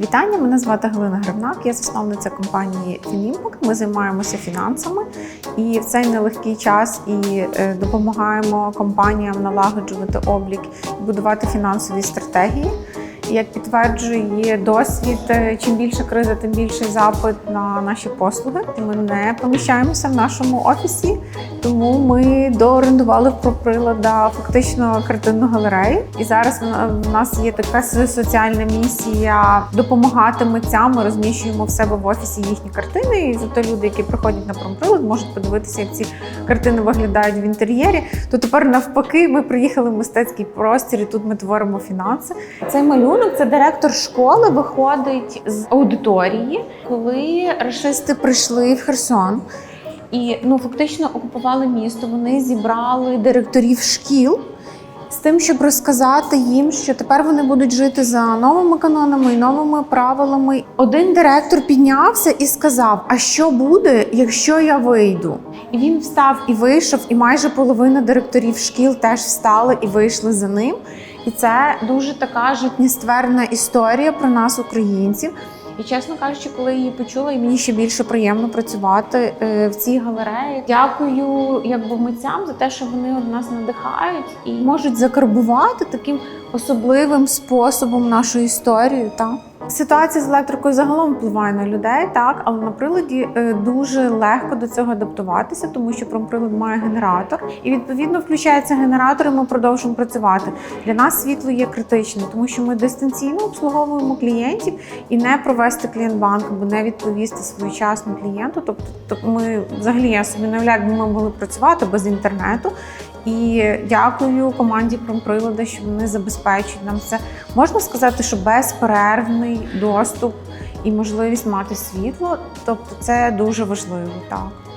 Вітання, мене звати Галина Гривнак, я засновниця компанії Фінімпакт. Ми займаємося фінансами і в цей нелегкий час і е, допомагаємо компаніям налагоджувати облік і будувати фінансові стратегії. Як підтверджує досвід, е, чим більша криза, тим більший запит на наші послуги. Ми не поміщаємося в нашому офісі, тому ми доорендували про прилада фактично картинну галерею. І зараз в нас є така соціальна місія допомагати митцям. Ми розміщуємо в себе в офісі їхні картини. І зато люди, які приходять на промприлад, можуть подивитися, як ці картини виглядають в інтер'єрі. То тепер навпаки, ми приїхали в мистецький простір, і тут ми творимо фінанси. Цей малюнок це директор школи виходить з аудиторії, коли рашисти прийшли в Херсон. І ну фактично окупували місто. Вони зібрали директорів шкіл з тим, щоб розказати їм, що тепер вони будуть жити за новими канонами і новими правилами. Один директор піднявся і сказав: А що буде, якщо я вийду? І він встав і вийшов, і майже половина директорів шкіл теж встали і вийшли за ним. І це дуже така житністверна історія про нас, українців. І чесно кажучи, коли її почула, і мені ще більше приємно працювати е, в цій галереї. Дякую якби митцям за те, що вони нас надихають і можуть закарбувати таким особливим способом нашу історію. Так? Ситуація з електрикою загалом впливає на людей, так, але на приладі е, дуже легко до цього адаптуватися, тому що промприлад має генератор, і відповідно включається генератор, і ми продовжуємо працювати. Для нас світло є критичним, тому що ми дистанційно обслуговуємо клієнтів і не провести клієнт-банк або не відповісти своєчасно клієнту. Тобто, тобто ми взагалі я собі не уявляю, як би ми могли працювати без інтернету. І дякую команді промприлада, що вони забезпечують нам це. Можна сказати, що безперервний доступ і можливість мати світло. Тобто, це дуже важливо. Так.